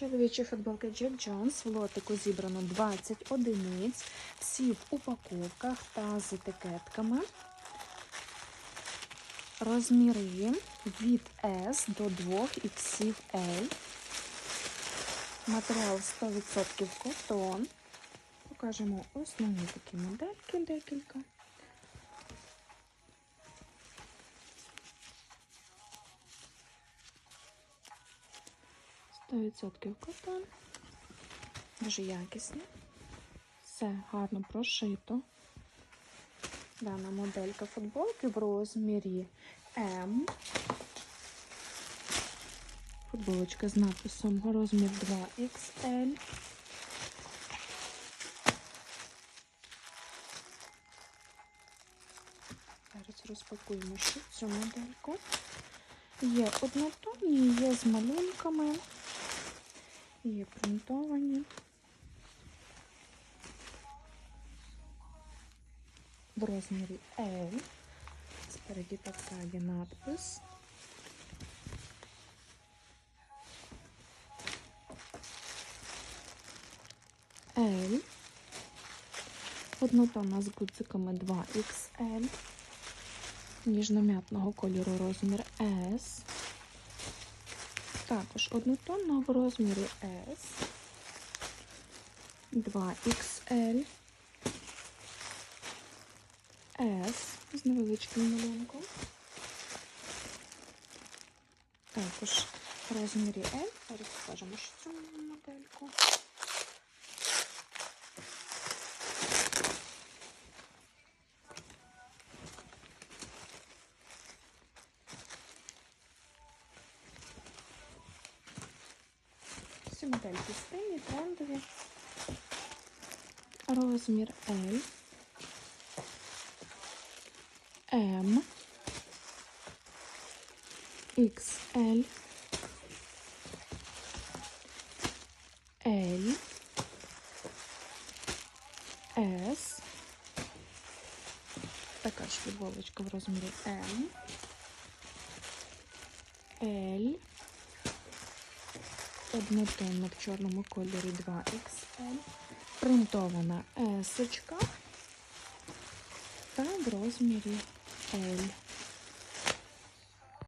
Чоловічі футболки Jack Jones. В лотику зібрано 20 одиниць. Всі в упаковках та з етикетками. Розміри від S до 2 XL. Матеріал 100% котон. Покажемо основні такі модельки декілька. Сто відсотків котон. Дуже якісні. Все гарно прошито. Дана моделька футболки в розмірі М. Футболочка з надписом розмір 2XL. Зараз розпакуємо ще цю модельку. Є однотонні, є з малюнками, є принтовані. В розмірі L. Спереді така є надпис. L. Однотонна з гудзиками 2XL. Ніжно-м'ятного кольору розмір S. Також однотонна в розмірі S. 2XL. S з невеличким малюнком. Також в розмірі L. Зараз покажемо ще цю модельку. модельки стильні, трендові. Розмір L. М. XL. L. S. Така ж футболочка в розмірі М. L. Однотонна в чорному кольорі 2XL. Принтована S та в розмірі L.